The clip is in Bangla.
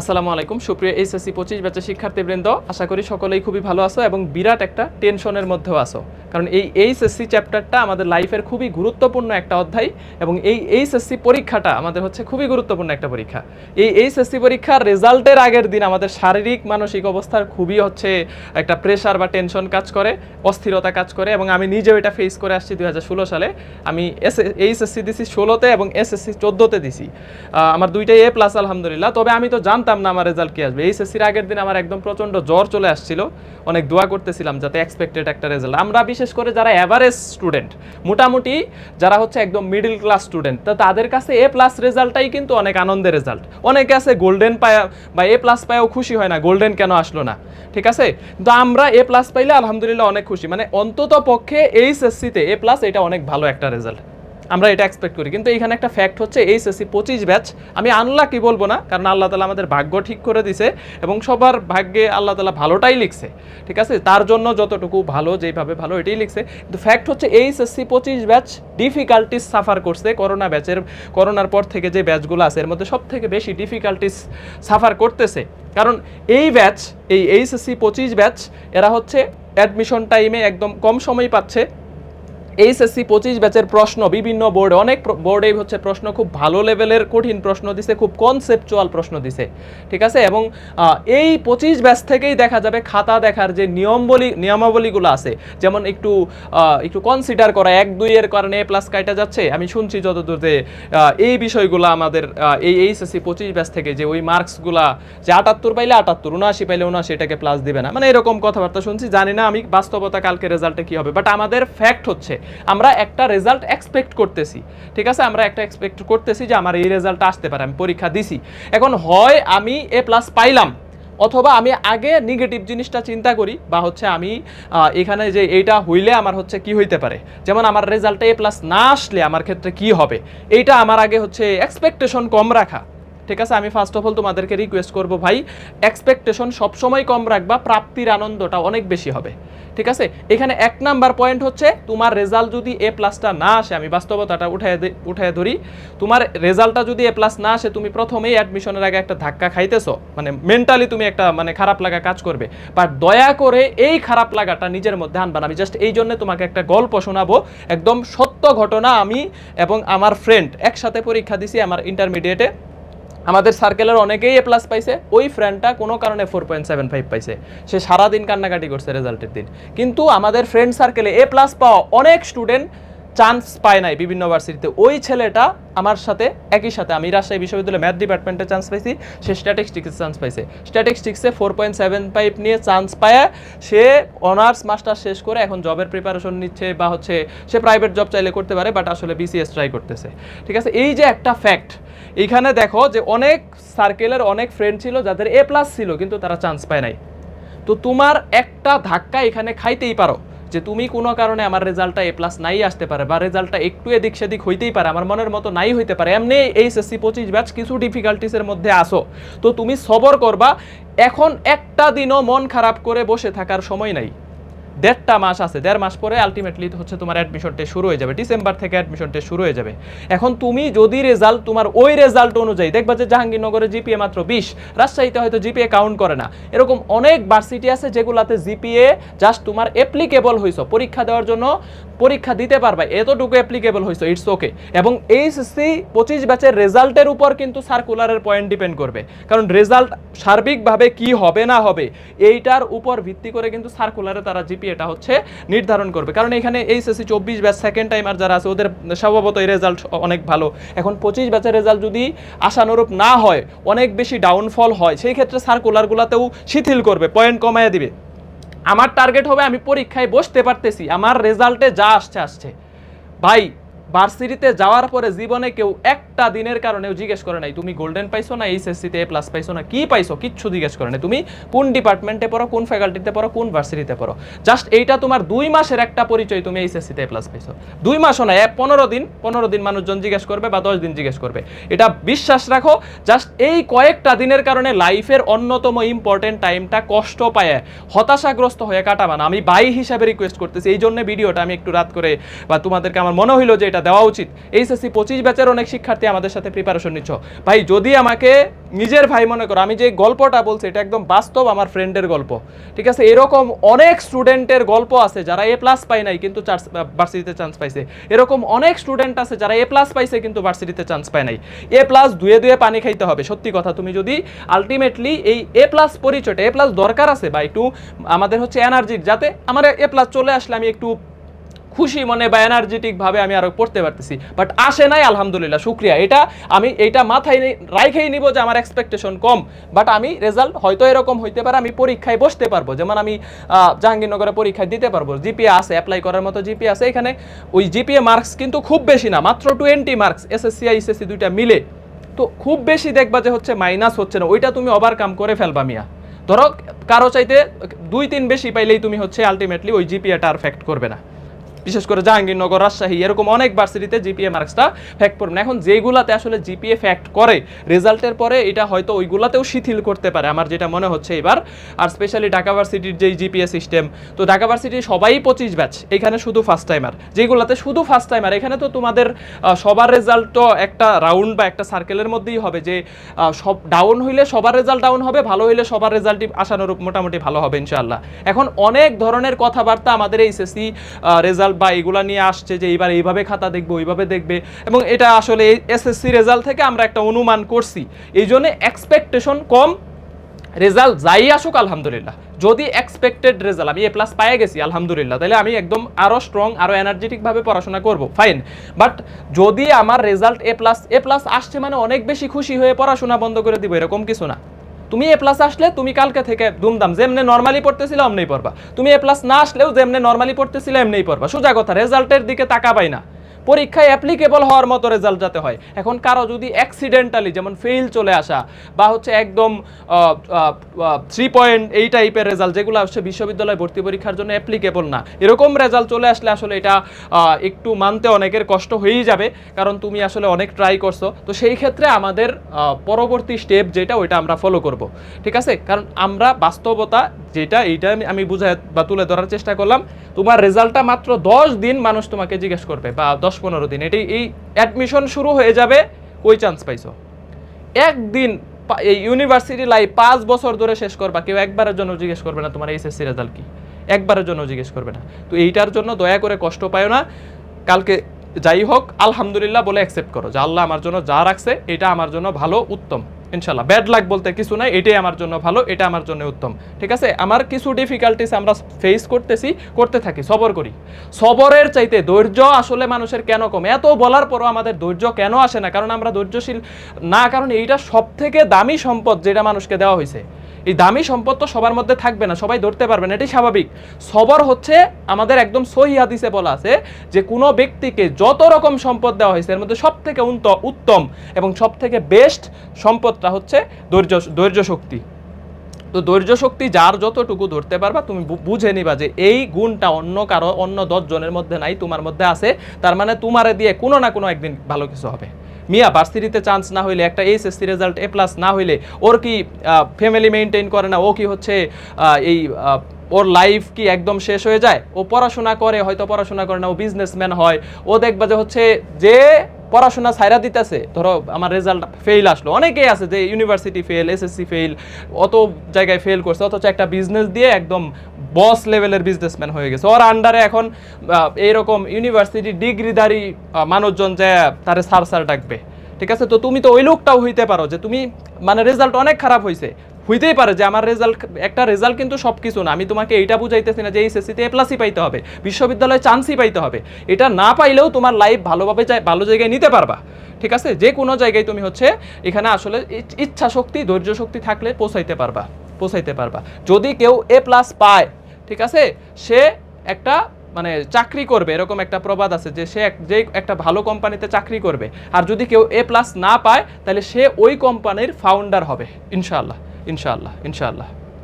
আসসালামু আলাইকুম। সুপ্রিয় এইচএসসি পঁচিশ ব্যাচের শিক্ষার্থীবৃন্দ, আশা করি সকলেই খুবই ভালো আছো এবং বিরাট একটা টেনশনের মধ্যেও আসো কারণ এই এইচএসসি চ্যাপ্টারটা আমাদের লাইফের খুবই গুরুত্বপূর্ণ একটা অধ্যায় এবং এই এইচএসসি পরীক্ষাটা আমাদের হচ্ছে খুবই গুরুত্বপূর্ণ একটা পরীক্ষা। এই এইচএসসি পরীক্ষার রেজাল্টের আগের দিন আমাদের শারীরিক, মানসিক অবস্থার খুবই হচ্ছে একটা প্রেশার বা টেনশন কাজ করে, অস্থিরতা কাজ করে এবং আমি নিজেও এটা ফেস করে আসছি দুই হাজার ষোলো সালে। আমি এস এইচএসসি দিছি ষোলোতে এবং এসএসসি চোদ্দোতে দিছি। আমার দুইটাই এ প্লাস আলহামদুলিল্লাহ। তবে আমি তো জানতাম না আমার রেজাল্ট কি আসবে। এইচএসসির আগের দিন আমার একদম প্রচণ্ড জ্বর চলে আসছিল। অনেক দোয়া করতেছিলাম যাতে এক্সপেক্টেড একটা রেজাল্ট আমরা বিশেষ করে যারা অ্যাভারেজ স্টুডেন্ট মোটামুটি যারা হচ্ছে একদম মিডল ক্লাস স্টুডেন্ট তো তাদের কাছে এ প্লাস রেজাল্টটাই কিন্তু অনেক আনন্দের রেজাল্ট অনেকে আছে গোল্ডেন পায়া বা এ প্লাস পায়েও খুশি হয় না গোল্ডেন কেন আসলো না? ঠিক আছে? তো আমরা এ প্লাস পাইলে আলহামদুলিল্লাহ অনেক খুশি। মানে অন্তত পক্ষে এইচএসসিতে এ প্লাস এটা অনেক ভালো একটা রেজাল্ট আমরা এটা এক্সপেক্ট করি। কিন্তু এখানে একটা ফ্যাক্ট হচ্ছে, এইচএসসি পঁচিশ ব্যাচ আমি আনলাকি কি বলব না, কারণ আল্লাহ তালা আমাদের ভাগ্য ঠিক করে দিছে এবং সবার ভাগ্যে আল্লাহ তালা ভালোটাই লিখছে, ঠিক আছে? তার জন্য যতটুকু ভালো যেভাবে ভালো, এটাই লিখছে। কিন্তু ফ্যাক্ট হচ্ছে, এইচএসসি পঁচিশ ব্যাচ ডিফিকাল্টিস সাফার করছে করোনা ব্যাচের করোনার পর থেকে যে ব্যাচগুলো আছে, এর মধ্যে সব থেকে বেশি ডিফিকাল্টিস সাফার করতেছে। কারণ এই ব্যাচ এই এইচএসসি পঁচিশ ব্যাচ এরা হচ্ছে অ্যাডমিশন টাইমে একদম কম সময় পাচ্ছে এইচএসসি পঁচিশ ব্যাচের প্রশ্ন, বিভিন্ন বোর্ডে অনেক বোর্ডে হচ্ছে প্রশ্ন, খুব ভালো লেভেলের কঠিন প্রশ্ন দিছে, খুব কনসেপচুয়াল প্রশ্ন দিছে, ঠিক আছে? এবং এই পঁচিশ ব্যাচ থেকেই দেখা যাবে খাতা দেখার যে নিয়মবলী নিয়মাবলীগুলো আছে, যেমন একটু একটু কনসিডার করা, এক দুইয়ের কারণে প্লাস কাইটা যাচ্ছে, আমি শুনছি যতদূর যে এই বিষয়গুলো আমাদের এই এইচএসসি পঁচিশ ব্যাচ থেকে যে ওই মার্কসগুলা, যে আটাত্তর পাইলে আটাত্তর, উনআশি পাইলে উনআশি, এটাকে প্লাস দিবে না। মানে এরকম কথাবার্তা শুনছি, জানি না আমি বাস্তবতা কালকে রেজাল্টে কী হবে বাট আমাদের ফ্যাক্ট হচ্ছে আমরা একটা রেজাল্ট এক্সপেক্ট করতেছি। ঠিক আছে? আমরা একটা এক্সপেক্ট করতেছি যে আমার এই রেজাল্ট আসতে পারে, আমি পরীক্ষা দিছি। এখন হয় আমি এ প্লাস পাইলাম, অথবা আমি আগে নেগেটিভ জিনিসটা চিন্তা করি, বা হচ্ছে আমি এখানে যে এইটা হইলে আমার হচ্ছে কি হইতে পারে? যেমন আমার রেজাল্টে এ প্লাস না আসলে আমার ক্ষেত্রে কি হবে? এইটা আমার আগে হচ্ছে এক্সপেকটেশন কম রাখা। ঠিক আছে, আমি ফার্স্ট অফ অল তোমাদেরকে রিকোয়েস্ট করব ভাই এক্সপেকটেশন সবসময় কম রাখবা, প্রাপ্তির আনন্দটা অনেক বেশি হবে। ঠিক আছে? এখানে এক নাম্বার পয়েন্ট হচ্ছে, তোমার রেজাল্ট যদি এ প্লাসটা না আসে, আমি বাস্তবতাটা উঠায় দে- উঠায় ধরি, তোমার রেজাল্টটা যদি এ প্লাস না আসে, তুমি প্রথমেই অ্যাডমিশনের আগে একটা ধাক্কা খাইতেছো। মানে মেন্টালি তুমি একটা মানে খারাপ লাগা কাজ করবে। বাট দয়া করে এই খারাপ লাগাটা নিজের মধ্যে আনবা আমি জাস্ট এই জন্য তোমাকে একটা গল্প শোনাবো। একদম সত্য ঘটনা আমি এবং আমার ফ্রেন্ড একসাথে পরীক্ষা দিছি আমার ইন্টারমিডিয়েটে আমাদের সার্কেলের অনেকেই এ প্লাস পাইছে, ওই ফ্রেন্ডটা কোনো কারণে ফোর পয়েন্ট সেভেন ফাইভ পাইছে। সে সারাদিন কান্নাকাটি করছে রেজাল্টের দিন। কিন্তু আমাদের ফ্রেন্ড সার্কেলে এ প্লাস পাওয়া অনেক স্টুডেন্ট চান্স পায় নাই বিভিন্ন ভার্সিটিতে। ওই ছেলেটা আমার সাথে, একই সাথে, আমি রাজশাহী বিশ্ববিদ্যালয়ে ম্যাথ ডিপার্টমেন্টে চান্স পাইছি, সে স্ট্যাটিস্টিক্সে চান্স পাইছে। স্ট্যাটিস্টিক্সে ফোর পয়েন্ট সেভেন ফাইভ নিয়ে চান্স পায়, সে অনার্স মাস্টার শেষ করে এখন জবের প্রিপারেশন নিচ্ছে বা হচ্ছে সে প্রাইভেট জব চাইলে করতে পারে বাট আসলে বিসিএস ট্রাই করতেছে। ঠিক আছে? এই যে একটা ফ্যাক্ট এইখানে দেখো যে অনেক সার্কেলের অনেক ফ্রেন্ড ছিল যাদের এ প্লাস ছিল, কিন্তু তারা চান্স পায় নাই। তো তোমার একটা ধাক্কা এখানে খাইতেই পারো। যে তুমি কোনো কারণে আমার রেজাল্টটা এ প্লাস নাই আসতে পারে বা রেজাল্টটা একটু এদিক সেদিক হইতেই পারে, আমার মনের মতো নাই হইতে পারে, এমনি এই এসএসসি পঁচিশ ব্যাচ কিছু ডিফিকাল্টিসের মধ্যে আসো। তো তুমি সবর করবা, এখন একটা দিনও মন খারাপ করে বসে থাকার সময় নাই। দেড়টা মাস আছে, দেড় মাস পরে আলটিমেটলি হচ্ছে তোমার অ্যাডমিশন টেস্ট শুরু হয়ে যাবে ডিসেম্বর থেকে অ্যাডমিশন টেস্ট শুরু হয়ে যাবে। এখন তুমি যদি রেজাল্ট তোমার ওই রেজাল্ট অনুযায়ী, দেখবা যে জাহাঙ্গীরনগরে জিপিএ মাত্র বিশ, রাজশাহীতে হয়তো জিপিএ কাউন্ট করে না। এরকম অনেক ভার্সিটি আছে যেগুলাতে জিপিএ জাস্ট তোমার অ্যাপ্লিকেবল হয়েছ পরীক্ষা দেওয়ার জন্য পরীক্ষা দিতে পারবা। এতটুকু অ্যাপ্লিকেবল হয়েছে ইটস ওকে এবং এইচএসসি পঁচিশ ব্যাচের রেজাল্টের উপর কিন্তু সার্কুলারের পয়েন্ট ডিপেন্ড করবে। কারণ রেজাল্ট সার্বিকভাবে কি হবে, না হবে, এইটার উপর ভিত্তি করে কিন্তু সার্কুলারে তারা জিপিএটা হচ্ছে নির্ধারণ করবে। কারণ এখানে এইচএসসি চব্বিশ ব্যাচ সেকেন্ড টাইমার যারা আছে, ওদের স্বভাবত এই রেজাল্ট অনেক ভালো। এখন পঁচিশ ব্যাচের রেজাল্ট যদি আশানুরূপ না হয়, অনেক বেশি ডাউনফল হয়, সেই ক্ষেত্রে সার্কুলারগুলোতেও শিথিল করবে পয়েন্ট কমায় দিবে। আমার টার্গেট হবে আমি পরীক্ষায় বসতে পারতেছি আমার রেজাল্টে যা আসছে আসছে। ভাই ভার্সিটিতে যাওয়ার পরে জীবনে কেউ একটা দিনের কারণেও জিজ্ঞেস করে নাই, তুমি গোল্ডেন পাইছো না এইচএসসিতে এ প্লাস পাইছো না? কি পাইছো? কিচ্ছু জিজ্ঞেস করে নাই। তুমি কোন ডিপার্টমেন্টে পড়ো, কোন ফ্যাকাল্টিতে পড়ো, কোন ভার্সিটিতে পড়ো? জাস্ট এইটা তোমার দুই মাসের একটা পরিচয় তুমি এইচএসসিতে এ প্লাস পাইছো। দুই মাসও না এক পনেরো দিন পনেরো দিন মানুষজন জিজ্ঞেস করবে বা দশ দিন জিজ্ঞেস করবে। এটা বিশ্বাস রাখো জাস্ট এই কয়েকটা দিনের কারণে লাইফের অন্যতম ইম্পর্টেন্ট টাইমটা কষ্ট পায়, হতাশাগ্রস্ত হয়ে কাটাবা না। আমি বাই হিসাবে রিকোয়েস্ট করতেছি, এই জন্য ভিডিওটা আমি একটু রাত করে বা তোমাদেরকে আমার মনে হইল যে এটা দেওয়া উচিত। এইচএসসি পঁচিশ ব্যাচের অনেক শিক্ষার্থী আমাদের সাথে প্রিপারেশন নিচ্ছ। ভাই, যদি আমাকে নিজের ভাই মনে করো, আমি যে গল্পটা বলছি, এটা একদম বাস্তব আমার ফ্রেন্ডের গল্প। ঠিক আছে? এরকম অনেক স্টুডেন্টের গল্প আছে, যারা এ প্লাস পায় নাই, কিন্তু ভার্সিটিতে চান্স পাইছে। এরকম অনেক স্টুডেন্ট আছে, যারা এ প্লাস পাইছে, কিন্তু ভার্সিটিতে চান্স পায় নাই। এ প্লাস দুয়ে দুয়ে পানি খাইতে হবে, সত্যি কথা। তুমি যদি আলটিমেটলি এই এ প্লাস পরিচয়টা এ প্লাস দরকার আছে, বা একটু আমাদের হচ্ছে এনার্জির যাতে আমার এ প্লাস চলে আসলে আমি একটু খুশি মনে বা এনার্জেটিক ভাবে আমি আরও পড়তে পারতেছি। বাট আসে নাই, আলহামদুলিল্লাহ, শুক্রিয়া। এটা আমি এইটা মাথায় রাইখেই নিব যে আমার এক্সপেকটেশন কম। বাট আমি রেজাল্ট হয়তো এরকম হইতে পারে, আমি পরীক্ষায় বসতে পারব। যেমন আমি জাহাঙ্গীরনগরে পরীক্ষায় দিতে পারব। জিপিএ আছে অ্যাপ্লাই করার মতো জিপিএ আছে। এখানে ওই জিপিএ মার্কস কিন্তু খুব বেশি না, মাত্র টোয়েন্টি মার্কস এসএসসি আইএসএসসি দুইটা মিলে। তো খুব বেশি দেখবা যে হচ্ছে মাইনাস হচ্ছে না। ওইটা তুমি ওভারকাম করে ফেলবা মিয়া। ধরো, কারও চাইতে দুই তিন বেশি পাইলেই তুমি হচ্ছে আলটিমেটলি ওই জিপিএটা আর ফ্যাক্ট করবে না। বিশেষ করে জাহাঙ্গীরনগর, রাজশাহী, এরকম অনেক ভার্সিটিতে জিপিএ মার্কসটা ফ্যাক্ট করবে না এখন যেগুলাতে আসলে জিপিএ ফ্যাক্ট করে রেজাল্টের পরে এটা হয়তো ওইগুলাতেও শিথিল করতে পারে, আমার যেটা মনে হচ্ছে এবার। আর স্পেশালি ঢাকা ভার্সিটির যেই জিপিএ সিস্টেম তো ঢাকা ভার্সিটির সবাই পঁচিশ ব্যাচ এখানে শুধু ফার্স্ট টাইমার যেগুলাতে শুধু ফার্স্ট টাইমার এখানে তো তোমাদের সবার রেজাল্ট তো একটা রাউন্ড বা একটা সার্কেলের মধ্যেই হবে যে সব ডাউন হইলে সবার রেজাল্ট ডাউন হবে, ভালো হইলে সবার রেজাল্টই আশানুরূপ মোটামুটি ভালো হবে ইনশাআল্লাহ। এখন অনেক ধরনের কথাবার্তা আমাদের এই এসএসসি রেজাল্ট বা এগুলা নিয়ে আসছে যে এইবার এইভাবে খাতা দেখবে, ওইভাবে দেখবে। এবং এটা আসলে এসএসসি রেজাল্ট থেকে আমরা একটা অনুমান করছি। এই জন্য এক্সপেকটেশন কম, রেজাল্ট যাই আসুক, আলহামদুলিল্লাহ। যদি এক্সপেক্টেড রেজাল্ট, আমি এ প্লাস পায়ে গেছি, আলহামদুলিল্লাহ। তাহলে আমি একদম আরও স্ট্রং আরও এনার্জেটিক ভাবে পড়াশোনা করব ফাইন বাট যদি আমার result A plus A plus আসছে মানে অনেক বেশি খুশি হয়ে পড়াশোনা বন্ধ করে দিব, এরকম কিছু না। তুমি এ প্লাস আসলে তুমি কালকে থেকে দুমদাম যেমনে নর্মালি পড়তেছিল এমনি পড়বা। তুমি এ প্লাস না আসলেও যেমনে নর্মালি পড়তেছিল এমনিই পড়বা। সোজা কথা রেজাল্টের দিকে তাকাবাই না। পরীক্ষায় অ্যাপ্লিকেবল হওয়ার মতো রেজাল্ট যাতে হয়। এখন কারও যদি অ্যাক্সিডেন্টালি যেমন ফেল চলে আসা, বা হচ্ছে একদম থ্রি পয়েন্ট এই টাইপের রেজাল্ট যেগুলো হচ্ছে বিশ্ববিদ্যালয় ভর্তি পরীক্ষার জন্য অ্যাপ্লিকেবল না, এরকম রেজাল্ট চলে আসলে আসলে এটা একটু মানতে অনেকের কষ্ট হয়েই যাবে, কারণ তুমি আসলে অনেক ট্রাই করছ। তো সেই ক্ষেত্রে আমাদের পরবর্তী স্টেপ যেটা, ওইটা আমরা ফলো করব। ঠিক আছে? কারণ আমরা বাস্তবতা যেটা, এইটা আমি- বুঝাই বা তুলে ধরার চেষ্টা করলাম। তোমার রেজাল্টটা মাত্র দশ দিন মানুষ তোমাকে জিজ্ঞেস করবে, বা দশ পনেরো দিন। এটি এই অ্যাডমিশন শুরু হয়ে যাবে ওই চান্স পাইছো? একদিন এই ইউনিভার্সিটি লাইফ পাঁচ বছর ধরে শেষ করবা, কেউ একবারের জন্য জিজ্ঞেস করবে না তোমার এইচএসসি রেজাল্ট কি। একবারের জন্য জিজ্ঞেস করবে না। তো এইটার জন্য দয়া করে কষ্ট পায় না। কালকে যাই হোক, আলহামদুলিল্লাহ বলে অ্যাকসেপ্ট করো যে আল্লাহ আমার জন্য যা রাখছে, এটা আমার জন্য ভালো, উত্তম। ইনশাল্লাহ ব্যাড লাক বলতে কিছু নাই, এটাই আমার জন্য ভালো, এটা আমার জন্য উত্তম। ঠিক আছে? আমার কিছু ডিফিকাল্টিস আমরা ফেস করতেছি, করতে থাকি, সবর করি। সবরের চাইতে ধৈর্য আসলে মানুষের কেন কমে? এত বলার পরও আমাদের ধৈর্য কেন আসে না? কারণ আমরা ধৈর্যশীল না, কারণ এইটা সব থেকে দামি সম্পদ যেটা মানুষকে দেওয়া হয়েছে। এই দামি সম্পদ তো সবার মধ্যে থাকবে না, সবাই ধরতে পারবে না, এটাই স্বাভাবিক। সবর হচ্ছে আমাদের একদম সহি হাদিসে বলা আছে যে, কোনো ব্যক্তিকে যত রকম সম্পদ দেওয়া হয়েছে, এর মধ্যে সব থেকে উত্তম এবং সব থেকে বেস্ট সম্পদটা হচ্ছে ধৈর্য ধৈর্য শক্তি। তো ধৈর্য শক্তি যার যতটুকু ধরতে পারবা, তুমি বুঝে নিবা যে, এই গুণটা অন্য কারও, অন্য দশ জনের মধ্যে নাই, তোমার মধ্যে আছে, তার মানে তোমারে দিয়ে কোনো না কোনো একদিন ভালো কিছু হবে। মিয়া, ভার্সিটিতে চান্স না হইলে, একটা এইচএসসি রেজাল্ট এ প্লাস না হইলে, ওর কি ফ্যামিলি মেনটেন করে না? ও কি হচ্ছে এই ওর লাইফ কি একদম শেষ হয়ে যায়? ও পড়াশোনা করে, হয়তো পড়াশোনা করে না, ও বিজনেসম্যান হয়। ও দেখবা যে হচ্ছে, যে পড়াশোনা ছাইরা দিতেছে, ধরো আমার রেজাল্ট ফেল আসলো। অনেকেই আছে যে ইউনিভার্সিটি ফেল এসএসসি ফেল অত জায়গায় ফেল করছে, অথচ একটা বিজনেস দিয়ে একদম বস লেভেলের বিজনেসম্যান হয়ে গেছে। ওর আন্ডারে এখন এইরকম ইউনিভার্সিটি ডিগ্রিধারী মানুষজন যে তারে সার সার ডাকবে। ঠিক আছে? তো তুমি তো ওই লোকটাও হইতে পারো যে তুমি মানে রেজাল্ট অনেক খারাপ হয়েছে হইতেই পারে যে আমার রেজাল্ট একটা রেজাল্ট কিন্তু সব কিছু না। আমি তোমাকে এইটা বুঝাইতেছি না যে এই এসএসসিতে এ প্লাসই পাইতে হবে। বিশ্ববিদ্যালয়ে চান্সই পাইতে হবে। এটা না পাইলেও তোমার লাইফ ভালোভাবে ভালো জায়গায় নিতে পারবা। ঠিক আছে? যে কোনো জায়গায় তুমি হচ্ছে, এখানে আসলে ইচ- ইচ্ছা শক্তি, ধৈর্য শক্তি থাকলে পৌঁছাইতে পারবা। পৌঁছাইতে পারবা। যদি কেউ এ প্লাস পায়, ঠিক আছে? সে একটা মানে চাকরি করবে, এরকম একটা প্রবাদ আছে যে সে যে একটা ভালো কোম্পানিতে চাকরি করবে। আর যদি কেউ এ প্লাস না পায়, তাহলে সে ওই কোম্পানির ফাউন্ডার হবে। ইনশাআল্লাহ ইনশাল্লাহ ইনশাআল্লাহ।